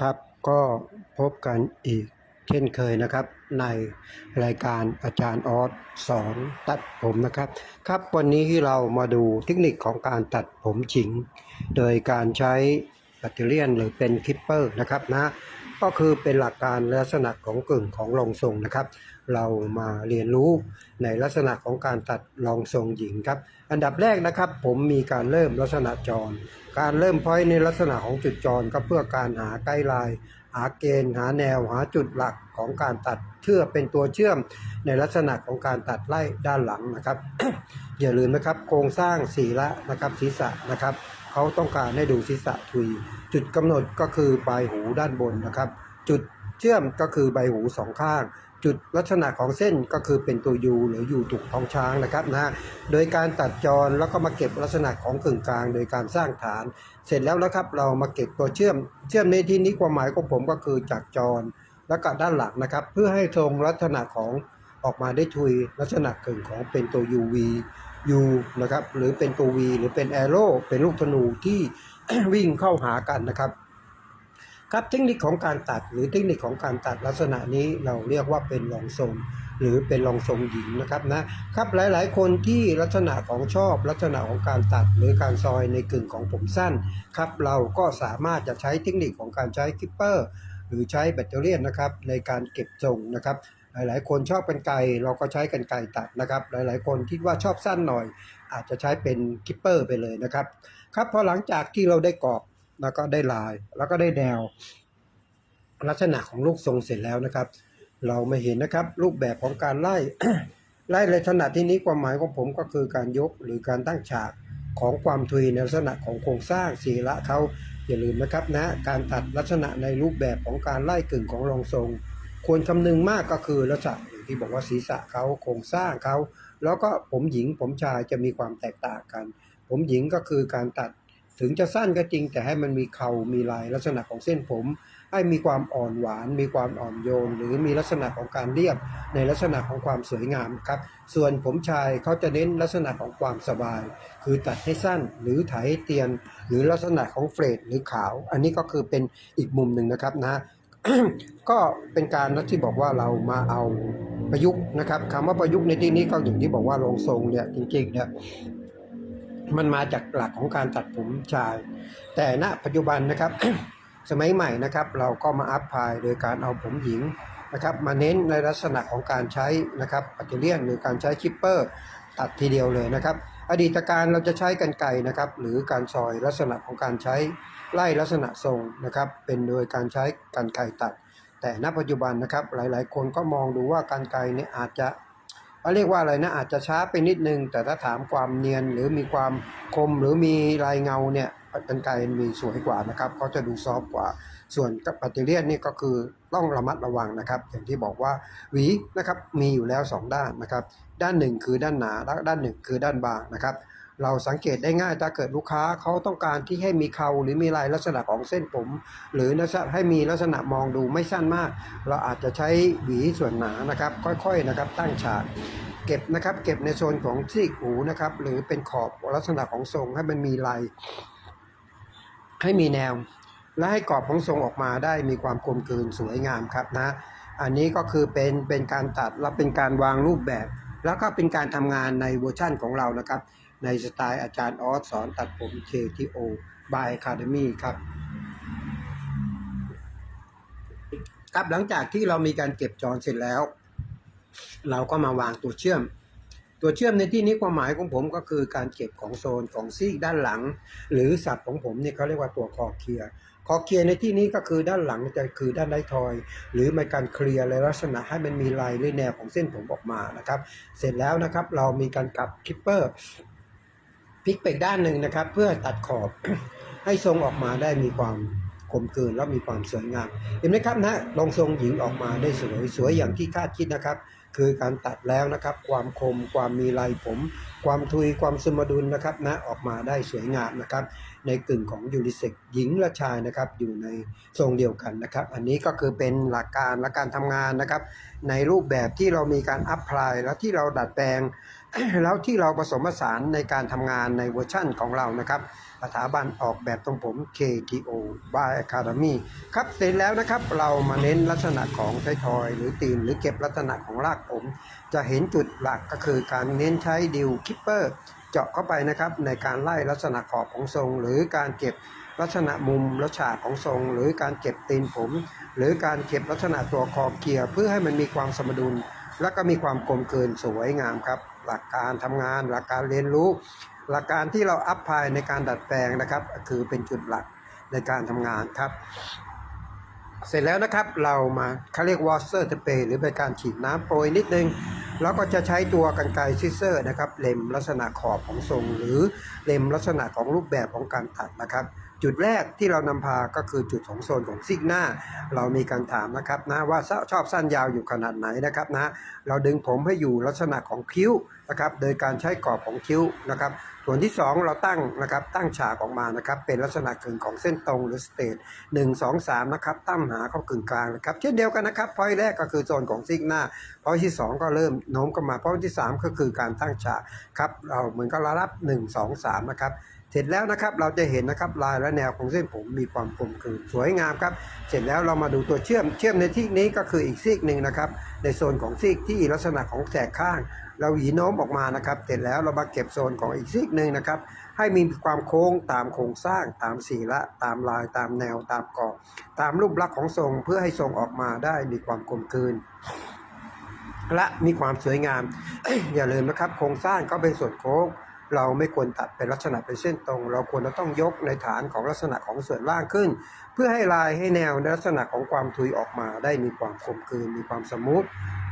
ครับก็พบกันอีกเช่นเคยนะครับ ในรายการอาจารย์ออสสอนตัดผมนะครับ ครับวันนี้เรามาดูเทคนิคของการตัดผมฉิง โดยการใช้แบตเตอเลียนหรือเป็นคลิปเปอร์นะครับนะ ก็คือเป็นหลักการลักษณะของกึ่งของรองทรงนะครับ เรามาเรียนรู้ในลักษณะของการตัดรองทรงหญิงครับ อันดับแรกนะครับ ผมมีการเริ่มลักษณะจร การเริ่มพอยในลักษณะของจุดจรก็เพื่อการหาไกด์ไลน์หาเกณฑ์ หาแนวหาจุดหลักของการตัดเชื่อเป็นตัวเชื่อมในลักษณะของการตัดไล่ด้านหลังนะครับ อย่าลืมนะครับโครงสร้างศีระนะครับศีรษะนะครับ เขาต้องการให้ดูศีรษะทุย จุดกำหนดก็คือปลายหูด้านบนนะครับ จุดเชื่อมก็คือใบหูสองข้าง จุดลักษณะของเส้นก็คือเป็นตัวยูหรือยูถูกท้องช้างนะครับนะโดยการตัดจรแล้วก็มาเก็บลักษณะของกึ่งกลาง โดยการสร้างฐาน เสร็จแล้วนะครับเรามาเก็บตัวเชื่อม เชื่อมในที่นี้ความหมายของผมก็คือจากจรแล้วก็ด้านหลังนะครับ เพื่อให้ทรงลักษณะของออกมาได้ทุยลักษณะกึ่งของเป็นตัว UV U นะครับหรือเป็นตัว V หรือเป็นแอโร่เป็นลูกธนูที่วิ่งเข้าหากันนะครับ ครับเทคนิคของการตัดหรือเทคนิคของการตัดลักษณะนี้เราเรียกว่าเป็นรองทรงหรือเป็นรองทรงหญิงนะครับนะครับหลายๆ คนที่ลักษณะของชอบลักษณะของการตัดหรือการซอยในกึ่งของผมสั้นครับเราก็สามารถจะใช้เทคนิคของการใช้คิปเปอร์ หรือใช้แบตเตอรี่นนะครับในการเก็บทรงนะครับ หลาย ๆ คนชอบกันไกรเราก็ใช้กันไกรตัดนะครับ หลาย ๆ คนคิดว่าชอบสั้นหน่อย อาจจะใช้เป็นคิปเปอร์ไปเลยนะครับ ครับพอหลังจากที่เราได้กรอบแล้วก็ได้ลาย แล้วก็ได้แนว ลักษณะของลูกทรงเสร็จแล้วนะครับ เรามาเห็นนะครับรูปแบบของการไล่ไล่ลักษณะที่นี้ความหมายของผมก็คือการยกหรือการตั้งฉากของความทุยในลักษณะของโครงสร้างศีระเขาอย่าลืมนะครับนะการตัดลักษณะในรูปแบบของการไล่กึ่งของรองทรง ควรคำนึงมากก็คือลักษณะอย่างที่บอกว่าศีรษะเขาโครงสร้างเขาแล้วก็ผมหญิงผมชายจะมีความแตกต่างกัน ผมหญิงก็คือการตัดถึงจะสั้นก็จริง แต่ให้มันมีเขามีลายลักษณะของเส้นผม ให้มีความอ่อนหวาน มีความอ่อนโยน หรือมีลักษณะของการเรียบในลักษณะของความสวยงามครับ ส่วนผมชายเขาจะเน้นลักษณะของความสบาย คือตัดให้สั้นหรือไถให้เตียน หรือลักษณะของเฟรดหรือขาว อันนี้ก็คือเป็นอีกมุมหนึ่งนะครับนะ ก็เป็นการที่บอกว่าเรามาเอาประยุกต์นะครับคำว่าประยุกต์ในที่นี้ก็อย่างที่บอกว่าลงทรงเนี่ยจริงๆเนี่ยมันมาจากหลักของการตัดผมชาย แต่ณปัจจุบันนะครับ สมัยใหม่นะครับ เราก็มาอัพพายโดยการเอาผมหญิงนะครับ มาเน้นในลักษณะของการใช้นะครับปัจจุเลียนหรือการใช้ชิปเปอร์ ตัดทีเดียวเลยนะครับ อดีตการเราจะใช้กันไกรนะครับ หรือการซอยลักษณะของการใช้ไล่ลักษณะทรงนะครับ เป็นโดยการใช้กันไกรตัด แต่ณปัจจุบันนะครับหลายๆ คนก็มองดูว่ากันไกรเนี่ยอาจจะเขาเรียกว่าอะไรนะอาจจะช้าไปนิดนึง แต่ถ้าถามความเนียนหรือมีความคมหรือมีลายเงาเนี่ยกันไกรมีสวยกว่านะครับเขาจะดูซอฟกว่า ส่วนกับตเตอร์เลียนนี่ก็คือต้องระมัดระวังนะครับ อย่างที่บอกว่าหวีนะครับมีอยู่แล้ว 2 ด้านนะครับ ด้านหนึ่งคือด้านหนาและด้านหนึ่งคือด้านบางนะครับเราสังเกตได้ง่ายถ้าเกิดลูกค้าเขาต้องการที่ให้มีเขาหรือมีลายลักษณะของเส้นผม หรือลักษณะให้มีลักษณะมองดูไม่สั้นมาก เราอาจจะใช้หวีส่วนหนานะครับ ค่อยๆนะครับตั้งฉากเก็บนะครับเก็บในโซนของซีกหูนะครับหรือเป็นขอบลักษณะของทรงให้มันมีลายให้มีแนว และให้กรอบของทรงออกมาได้มีความกลมกลืนสวยงามครับนะ อันนี้ก็คือเป็นเป็นการตัดและเป็นการวางรูปแบบ แล้วก็เป็นการทำงานในเวอร์ชั่นของเรานะครับ ในสไตล์อาจารย์ออสสอนตัดผม KTO by Academy ครับครับหลังจากที่เรามีการเก็บจรเสร็จแล้ว เราก็มาวางตัวเชื่อม ตัวเชื่อมในที่นี้ความหมายของผมก็คือการเก็บของโซนของซีกด้านหลัง หรือศัพท์ของผมเนี่ยเขาเรียกว่าตัวคอเคลีย ร์คอเคลียร์ในที่นี้ก็คือด้านหลังจะคือด้านไดทอย หรือในการเคลียร์ในลักษณะให้มันมีลายหรือแนวของเส้นผมออกมานะครับ เสร็จแล้วนะครับเรามีการกลับคลิปเปอร์พลิกไปด้านหนึ่งนะครับ เพื่อตัดขอบให้ทรงออกมาได้มีความคมเกลืนและมีความสวยงาม เห็นไหมครับนะลองทรงหญิงออกมาได้สวยสวยอย่างที่คาดคิดนะครับ คือการตัดแล้วนะครับ ความคมความมีลายผม ความทุยความสมดุลนะครับนะออกมาได้สวยงามนะครับ ในกึ่งของยูนิเซ็กหญิงและชายนะครับ อยู่ในทรงเดียวกันนะครับ อันนี้ก็คือเป็นหลักการและการทำงานนะครับ ในรูปแบบที่เรามีการอัพพลายและที่เราดัดแปลง แล้วที่เราผสมผสานในการทำงานในเวอร์ชั่นของเรานะครับสถาบันออกแบบตรงผม KTO by Academy ครับเสร็จแล้วนะครับเรามาเน้นลักษณะของไททอย หรือตีนหรือเก็บลักษณะของรากผม จะเห็นจุดหลักก็คือการเน้นใช้ดิวคิปเปอร์เจาะเข้าไปนะครับในการไล่ลักษณะขอบของทรง หรือการเก็บลักษณะมุมและฉากของทรง หรือการเก็บตีนผม หรือการเก็บลักษณะตัวคอเกียร์ เพื่อให้มันมีความสมดุล และก็มีความกลมเกลืนสวยงามครับ หลักการทำงาน หลักการเรียนรู้ หลักการที่เราอัพพายในการดัดแปลงนะครับ คือเป็นจุดหลักในการทำงานครับ เสร็จแล้วนะครับเรามาเขาเรียกวอเ t อร์สเปรย์หรือเป็นการฉีดน้ำโปรยนิดนึงแล้วก็จะใช้ตัวกันไกรซิเซอร์นะครับ เล็มลักษณะขอบของทรง หรือเล็มลักษณะของรูปแบบของการตัดนะครับ จุดแรกที่เรานำพาก็คือจุดของโซนของซิกหน้า เรามีการถามนะครับนะว่าชอบสั้นยาวอยู่ขนาดไหนนะครับนะเราดึงผมให้อยู่ลักษณะของคิ้วนะครับโดยการใช้กรอบของคิ้วนะครับส่วนที่ 2 เราตั้งนะครับตั้งฉากออกมานะครับเป็นลักษณะกึ่งของเส้นตรงหรือสเตทหนึ่งสองสามนะครับตั้งหาเข้ากึ่งกลางนะครับเช่นเดียวกันนะครับพอยแรกก็คือโซนของซิกหน้าพอยที่ 2 ก็เริ่มโน้มเข้ามาพอยที่ 3 ก็คือการตั้งฉากครับเราเหมือนกับเรารับ 1 2 3นะครับ เสร็จแล้วนะครับเราจะเห็นนะครับลายและแนวของเส้นผมมีความกลมกลืนสวยงามครับ เสร็จแล้วเรามาดูตัวเชื่อมเชื่อมในที่นี้ก็คืออีกซีกหนึ่งนะครับ ในโซนของซีกที่ลักษณะของแสกข้าง เราหยีโน้มออกมานะครับ เสร็จแล้วเรามาเก็บโซนของอีกซีกหนึ่งนะครับ ให้มีความโค้งตามโครงสร้างตามสีละ ตามลายตามแนวตามกรอบตามรูปลักษณ์ของทรงเพื่อให้ทรงออกมาได้มีความกลมกลืนและมีความสวยงามอย่าลืมนะครับ โครงสร้างก็เป็นส่วนโค้ง เราไม่ควรตัดเป็นลักษณะเป็นเส้นตรง เราควรจะต้องยกในฐานของลักษณะของส่วนล่างขึ้น เพื่อให้ลายให้แนวในลักษณะของความทุยออกมาได้มีความคมคืนมีความสมูท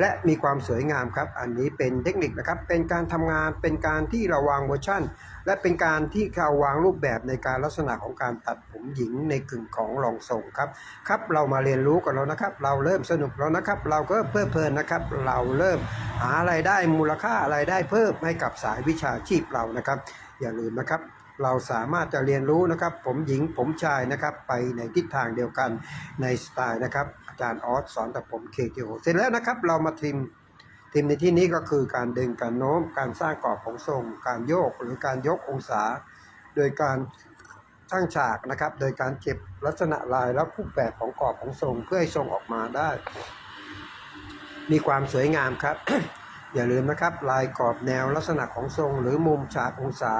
และมีความสวยงามครับ อันนี้เป็นเทคนิคนะครับ เป็นการทำงานเป็นการที่เราวางเวอร์ชั่น และเป็นการที่เขาวางรูปแบบในการลักษณะของการตัดผมหญิงในกึ่งของรองทรงครับครับ เรามาเรียนรู้กันแล้วนะครับ เราเริ่มสนุกแล้วนะครับ เราก็เพลิดเพลินนะครับ เราเริ่มหาไรายได้มูลค่าไรายได้เพิ่มให้กับสายวิชาชีพเรานะครับ อย่าลืมนะครับ เราสามารถจะเรียนรู้นะครับ ผมหญิงผมชายนะครับ ไปในทิศทางเดียวกันในสไตล์นะครับ อาจารย์ออสสอนแต่ผมเคทีโอเสร็จแล้วนะครับ เรามาทิมทิมในที่นี้ก็คือการดึงการโน้ม การสร้างกรอบของทรง การโยกหรือการยกองศา โดยการตั้งฉากนะครับ โดยการเก็บลักษณะลายและรูปแบบของกรอบของทรงเพื่อให้ทรงออกมาได้ มีความสวยงามครับ อย่าลืมนะครับ ลายกรอบแนวลักษณะของทรง หรือมุมฉากองศา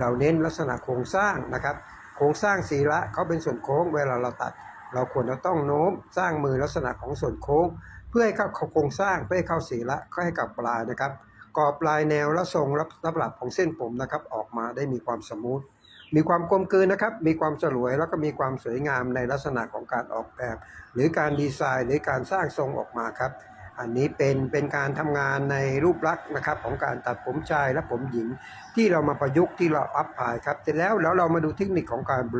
เราเน้นลักษณะโครงสร้างนะครับ โครงสร้างศีละเขาเป็นส่วนโค้งเวลาเราตัด เราควรจะต้องโน้มสร้างมือลักษณะของส่วนโค้ง เพื่อให้เข้าโครงสร้างเพื่อให้เข้าศีละก็ให้กับปลายนะครับกรอบปลายแนวและทรงรับรับหลับของเส้นผมนะครับ ออกมาได้มีความสมูทมีความกลมกลืนนะครับ มีความสลวยแล้วก็มีความสวยงามในลักษณะของการออกแบบ หรือการดีไซน์หรือการสร้างทรงออกมาครับ อันนี้เป็นเป็นการทำงานในรูปลักษณ์นะครับของการตัดผมชายและผมหญิง ที่เรามาประยุกต์ที่เราอัพพายครับเสร็จแล้วแล้วเรามาดูเทคนิคของการโบ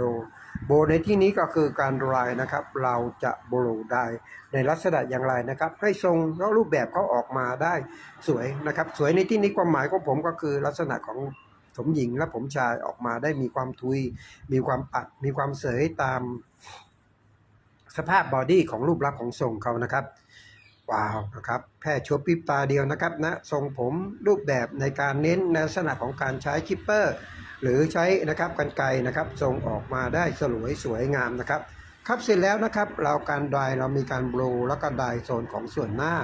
โบในที่นี้ก็คือการรายนะครับ เราจะโบว์ได้ในลักษณะอย่างไรนะครับ ให้ทรงแล้วรูปแบบเขาออกมาได้สวยนะครับ สวยในที่นี้ความหมายของผมก็คือลักษณะของผมหญิงและผมชายออกมาได้มีความทุย มีความปัด มีความเสยตามสภาพบอดี้ของรูปลักษณ์ของทรงเขานะครับ ว้าวนะครับแค่ชัวพริบตาเดียวนะครับนะทรงผมรูปแบบในการเน้นในลักษณะของการใช้คิปเปอร์ หรือใช้นะครับกันไกนะครับทรงออกมาได้สลวยสวยงามนะครับครับเสร็จแล้วนะครับเราการดายเรามีการโบรแล้วก็ดายโซนของส่วนหน้า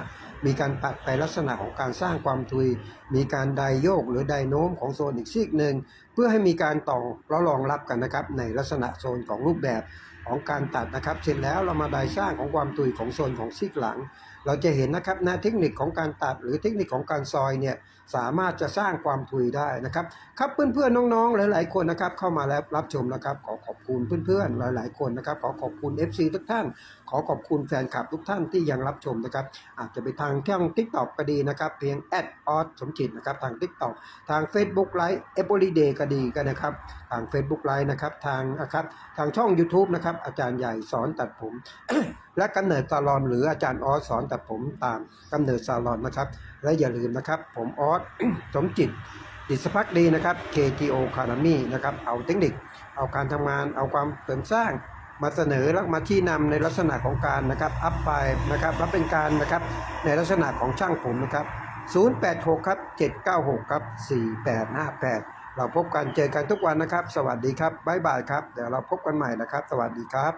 มีการปัดไปลักษณะของการสร้างความทุย มีการไดโยกหรือไดโน้มของโซนอีกซีกหนึ่งเพื่อให้มีการต่อแล้วรองรับกันนะครับในลักษณะโซนของรูปแบบของการตัดนะครับ เสร็จแล้วเรามาไดสร้างของความตุยของโซนของซีกหลัง เราจะเห็นนะครับนะเทคนิคของการตัดหรือเทคนิคของการซอยเนี่ยสามารถจะสร้างความทุยได้นะครับครับเพื่อนๆน้องๆ หลายๆคนนะครับเข้ามาแล้วรับชมนะครับขอขอบคุณเพื่อนๆหลาย ๆคนนะครับขอขอบคุณ FC ทุกท่าน ขอขอบคุณแฟนคลับทุกท่านที่ยังรับชมนะครับอาจจะไปทางช่อง TikTok ก็ดีนะครับเพียงแอดออสสมจิตนะครับทาง TikTok ทาง Facebook ไลฟ์เอ v บ r y d a y ก็ดีกันนะครับทาง Facebook ไลฟ์นะครับทางนะครับทางช่อง YouTube นะครับอาจารย์ใหญ่สอนตัดผม และกำเนิดซาลอนหรืออาจารย์ออสสอนแตัดผมตามกำเนิดซาลอนนะครับ และอย่าลืมนะครับ ผมออสสมจิตดิษพักดีนะครับ KTO c a d e m y นะครับเอาเทคนิค เอาการทำงาน เอาความเสริมสร้างมาเสนอแล้วมาที่นำในลักษณะของการนะครับอัพไปนะครับและเป็นการนะครับในลักษณะของช่างผมนะครับ 086 ครับ 796 ครับ 4858 เราพบกันเจอกันทุกวันนะครับ สวัสดีครับบ๊ายบายครับ เดี๋ยวเราพบกันใหม่นะครับ สวัสดีครับ